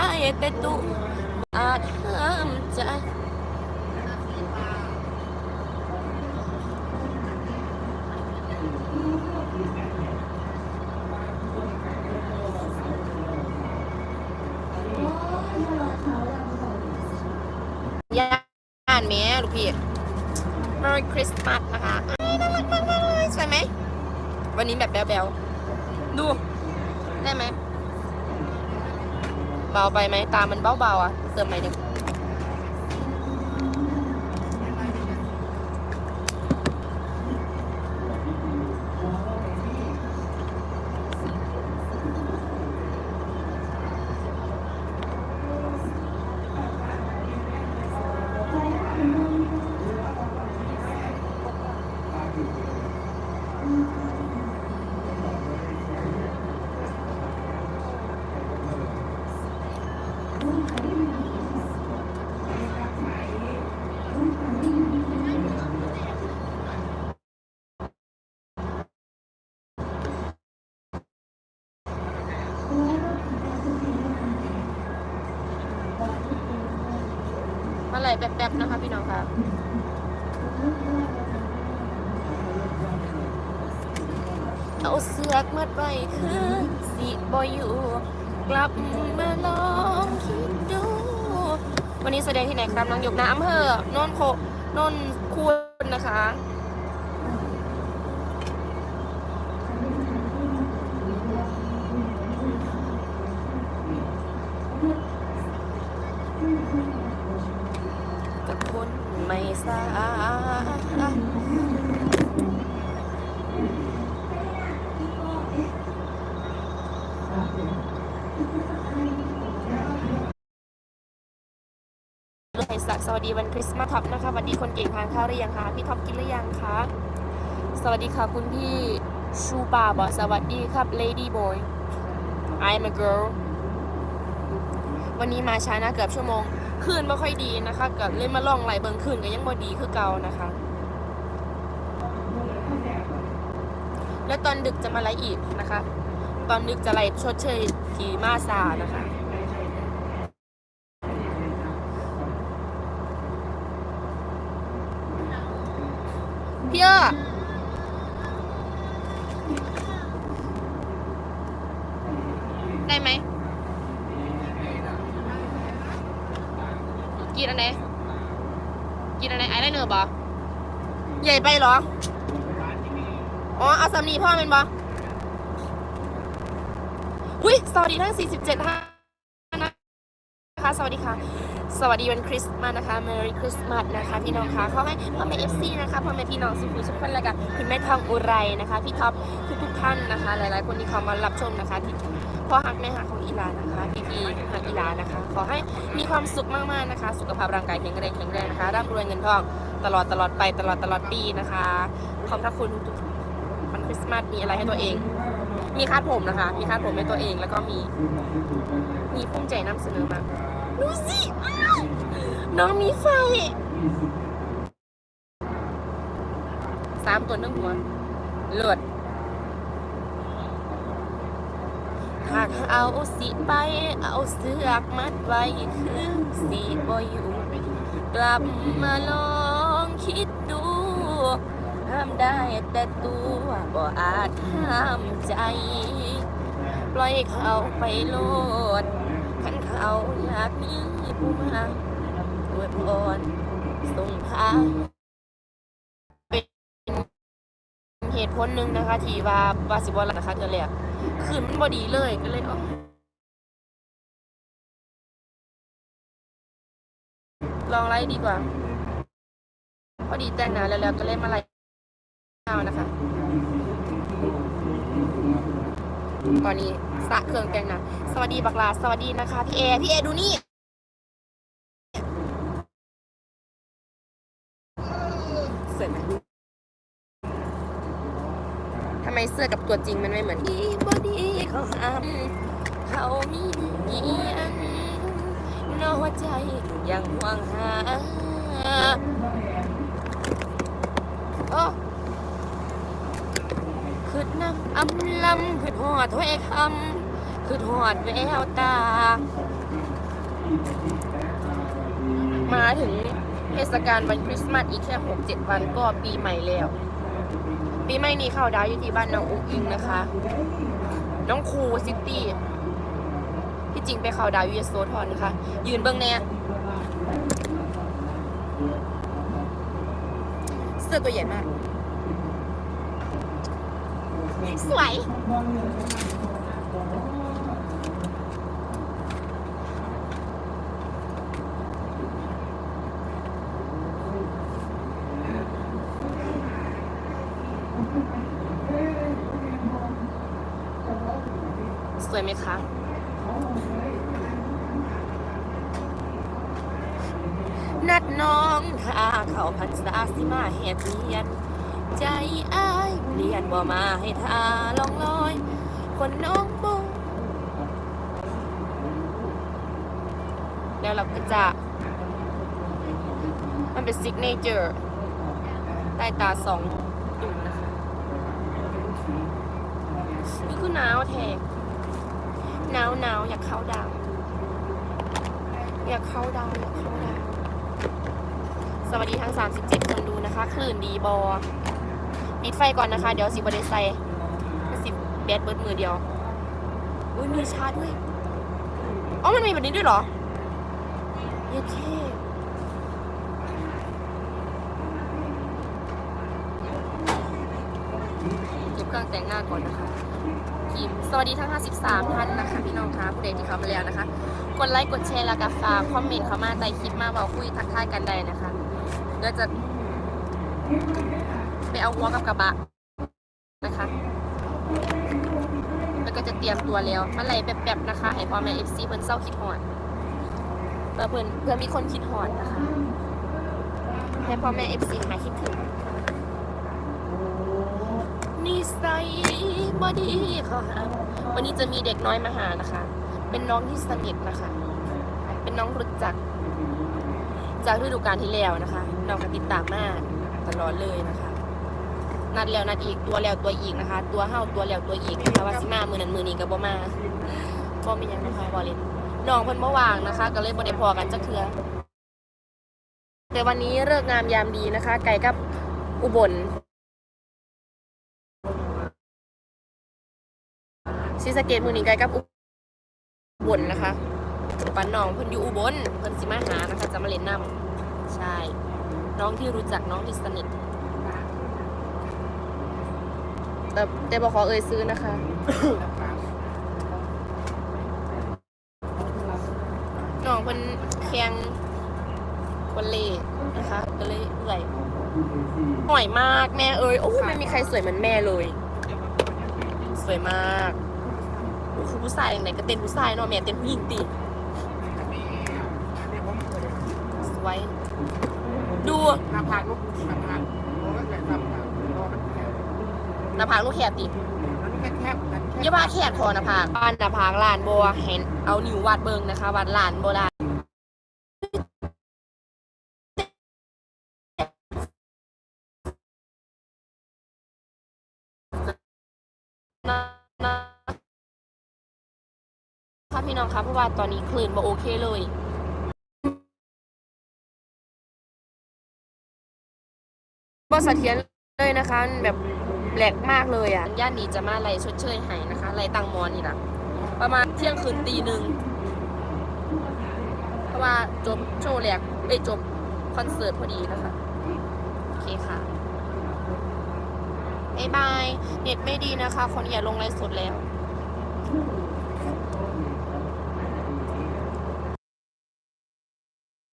ได้แต่ตัวอาจห้ามใจย่านแม่ลูกพี่ Merry Christmas นะคะน่ารักมากมากเลยสวยไหม วันนี้แบบแบ๊วๆ ดู ได้ไหม เบาไปไหมตามันเบาๆอะเติมใหมห นึ่อะไรแป๊บๆนะคะพี่น้องค่ะเอาเสือกมัดไว้คือสิบอยู่ กลับมาลองคิดดู วันนี้แสดงที่ไหนครับน้องหยกนะอำเภอโนนโคนนคูนนะคะ กับคน ไม่ทราสักสวัสดีวันคริสต์มาสท็อปนะคะสวัสดีคนเก่งทานข้าวหรือยังคะพี่ท็อปกินหรือยังคะสวัสดีค่ะคุณพี่ชูปาบอกสวัสดีครับ lady boy I'm a girl วันนี้มาช้านะเกือบชั่วโมง คลื่นไม่ค่อยดีนะคะก็เลยมาลองไหลเบิงคลื่นก็ยังบ่ดีคือเก่านะคะ แล้วตอนดึกจะมาไลอีกนะคะ ตอนดึกจะไลชดเชยทีมาซานะคะพี่เออได้ไหม กินอันไหนกินอันไหนไอไลเนอร์บอ ใหญ่ไปเหรอ อ๋อ เอาสำนีพ่อเป็นบออุ้ยสวัสดีทั้ง 47ท่านนะคะ สวัสดีค่ะ สวัสดีวันคริสต์มาสนะคะ Merry Christmas นะคะ พี่น้องคะขอให้พ่อแม่ FC นะคะ พ่อแม่พี่น้องสุขุมทุกคนแล้วกันคุณแม่ทองอุไรนะคะ พี่ท็อปทุกทุกๆท่านนะคะ หลายๆ คนที่เขามารับชมนะคะที่ พ่อฮักแม่ฮักของอีลานะคะพี่พีฮักอีลานะคะ ขอให้มีความสุขมากๆนะคะ สุขภาพร่างกายแข็งแรงแข็งแรงนะคะร่ำรวยเงินทองตลอดตลอดไปตลอดตลอดปีนะคะขอบพระคุณทุกๆวันคริสต์มาสมีอะไรให้ตัวเอง มีคาดผมนะคะ มีคาดผมให้ตัวเองแล้วก็มี มีภูมิใจนำเสนอมาดูสิน้องมีไฟสามตัวนึ่งหัวเลิศ หากเอาสิไป เอาเสือกมัดไว้คือสิบ่อยู่กลับมาลองคิดดูห้ามได้แต่ตัวบ่อาจห้ามใจ ปล่อยเขาไปโลดขันเขาอยากมีผู้มาอวยพรส่งทางเป็น เหตุผลหนึ่งนะคะ ที่ว่าว่าสิบวันนะคะเธอเลยคืนมันบอดีเลยก็เลยเอาลองไล่ดีกว่า พอดีแต่งหนาแล้วก็เล่นมาไล่เอานะคะตอนนี้สะเครื่องแต่งหน้าสวัสดีบักลา สวัสดีนะคะ พี่เอ พี่เอดูนี่ เสื้อไหมทำไมเสื้อกับตัวจริงมันไม่เหมือนอีบอดีเขาหามเขามีเอียงนอกใจยังหวังหาโอ้คือน้ำอำลำคือหอดถ้วยคำคือหอดแววตา มาถึงเทศกาลวันคริสต์มาสอีกแค่หกเจ็ดวันก็ปีใหม่แล้ว ปีใหม่นี้เข้าดาวอยู่ที่บ้านน้องอุ๋งอิงนะคะ น้องครูซิตี้ที่จริงไปเข้าดาวยูเอสโซทอนนะคะ ยืนเบื้องแน่เสื้อตัวใหญ่มาก สวย สวยไหมคะ นัดน้องถ้าเขาพันษาสิมาแหกเรียน ใจอ้ายเปลี่ยนบ่มาให้ทาลองลอย คนน้องบุงแล้วเราก็จะ มันเป็นซิกเนเจอร์ใต้ตาสองตุ่มนะคะนี่คือหนาวแทก หนาวหนาวอยากเข้าดาว อยากเข้าดาวอยากเข้าดาว สวัสดีทั้ง 37 คนดูนะคะ คลื่นดีบอปิดไฟก่อนนะคะ เดี๋ยวสิบได้ใส่สิบแบตเบิร์ดมือเดียว อุ้ยมีชาด้วยอ๋อมันมีแบบนี้ด้วยเหรอโอเคเก็บเครื่องแต่งหน้าก่อนนะคะ ทีมสวัสดีทั้ง 53 ท่านนะคะ พี่น้องคะผู้ใดที่เข้ามาแล้วนะคะ กดไลค์กดแชร์แล้วก็ฝากคอมเมนต์เข้ามาใต้คลิปมาบอกคุยทักทายกันได้นะคะเดี๋ยวจะไปเอาหัวกับกระบะนะคะแล้วก็จะเตรียมตัวแล้วมาไล่แป๊บๆนะคะให้พ่อแม่เอฟซีเพื่อนเศร้าคิดหอดเพื่อเพื่อนเพื่อมีคนคิดหอดนะคะให้พ่อแม่เอฟซีหายคิดถึง นิสัยบอดีค่ะวันนี้จะมีเด็กน้อยมาหานะคะ เป็นน้องที่สนิทนะคะ เป็นน้องรู้จัก จากฤดูกาลที่แล้วนะคะ น้องกติดตามมาตลอดเลยนะคะ นัดแล้วนัดอีกตัวแล้วตัวอีกนะคะ ตัวเฮาตัวแล้วตัวอีกนะคะว่าสิมามือนั้นมือนี้ก็บ่มาบ่มียังนะคะบ่เล่นน้องเพิ่นบ่อวางนะคะ ก็เลยบ่ได้พอกันจักเทือแต่วันนี้เลิกงามยามดีนะคะ ไก่กับอุบล ศรีสะเกดมือนี้ไก่กับอุบลนะคะปันน้องเพิ่นอยู่อุบลเพิ่นสิมาหานะคะจะมาเล่นน้ำใช่ น้องที่รู้จักน้องที่สนิทแต่แต่บอกขอเอ่ยซื้อนะคะ น้องเพิ่นแข่งวันเล่นะคะ ก็เลยเอื่อยห่อยมากแม่เอ่ยโอ้ไม่มีใครสวยเหมือนแม่เลย สวยมาก โอ้คือผู้ชายอย่างไหนก็เต้นผู้ชายเนาะแม่เต้นผู้หญิงติสวย ดูหน้าผากลูกหน้าผากโอ้ยแบบทำแบบโอ้มันแคบหน้าผากลูกแคบติมันแคบแคบมันแคบ อย่าว่าแคบพอหน้าผากบ้านหน้าผากลานบัวเห็นเอานิ้ววาดเบิงนะคะวาดลานโบราณ ค่ะพี่น้องคะเพราะว่าตอนนี้คลื่นบ่โอเคเลยบ่เสถียรเลยนะคะ แบบแปลกมากเลยอะย่านนี้จะมาไล่ชดเชยให้นะคะไล่ตังมอนี่นะประมาณเที่ยงคืนตีหนึ่งเพราะว่าจบโชว์แรกเอ้จบคอนเสิร์ตพอดีนะคะ โอเคค่ะบายบาย เน็ตไม่ดีนะคะ คนอย่าลงไลฟ์สดแล้ว